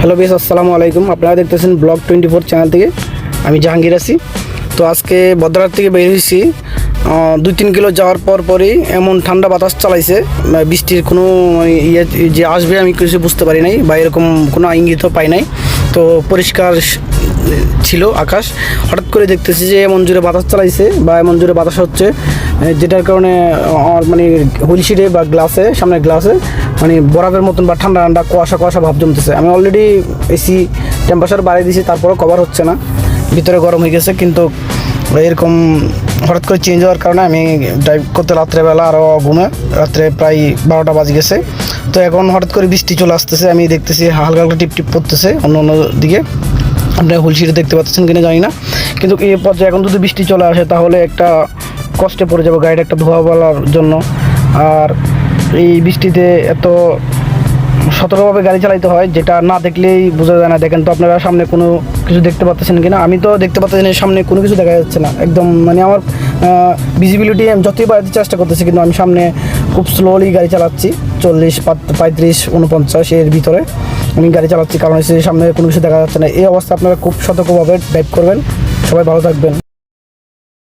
Hello বেশ আসসালামু আলাইকুম। আপনারা দেখতেছেন ব্লগ টোয়েন্টি ফোর চ্যানেল থেকে। আমি জাহাঙ্গীর আছি। তো আজকে বদ্রার থেকে বের হয়েছি। দুই তিন কিলো যাওয়ার পর পরই এমন ঠান্ডা বাতাস চালাইছে। বৃষ্টির কোনো ইয়ে যে আসবে আমি কিছু বুঝতে পারি নাই বা এরকম কোনো ইঙ্গিতও পাই নাই। তো পরিষ্কার ছিল আকাশ। হঠাৎ করে দেখতেছি যে এমন জোরে বাতাস চালাইছে বা এমন জোরে বাতাস হচ্ছে যেটার কারণে আমার মানে হুইলশিটে বা গ্লাসে, সামনে গ্লাসে মানে বরফের মতন বা ঠান্ডা ঠান্ডা কুয়াশা কুয়াশা ভাব জমতেছে। আমি অলরেডি এসি টেম্পারেচার বাড়িয়ে দিয়েছি তারপরেও কভার হচ্ছে না। ভিতরে গরম হয়ে গেছে, কিন্তু এরকম হঠাৎ করে চেঞ্জ হওয়ার কারণে আমি ড্রাইভ করতে রাত্রেবেলা আরও ঘুমে, রাত্রে প্রায় বারোটা বাজে গেছে। তো এখন হঠাৎ করে বৃষ্টি চলে আসতেছে, আমি দেখতেছি হালকা হালকা টিপ টিপ পড়তেছে অন্য অন্য দিকে। আপনারা হুলশিটে দেখতে পাচ্ছেন কিনা জানি না। কিন্তু এই পর্যায়ে এখন যদি বৃষ্টি চলে আসে, তাহলে একটা কষ্টে পড়ে যাব গাড়িটা একটা ধোয়া বলার জন্য। আর এই বৃষ্টিতে এত সতর্কভাবে গাড়ি চালাইতে হয়, যেটা না দেখলেই বোঝা যায় না। দেখেন তো আপনারা সামনে কোনো কিছু দেখতে পাচ্ছেন কিনা? আমি তো দেখতে পাচ্ছি সামনে কোনো কিছু দেখা যাচ্ছে না। একদম মানে আমার ভিজিবিলিটি আমি যতই বাড়াতে চেষ্টা করতেছি, কিন্তু আমি সামনে খুব স্লোলি গাড়ি চালাচ্ছি, চল্লিশ পঁয়ত্রিশ উনপঞ্চাশ এর ভিতরে আমি গাড়ি চালাচ্ছি। কারণ সামনে কোনো কিছু দেখা যাচ্ছে না। এই অবস্থা আপনারা খুব সতর্কভাবে ড্রাইভ করবেন। সবাই ভালো থাকবেন।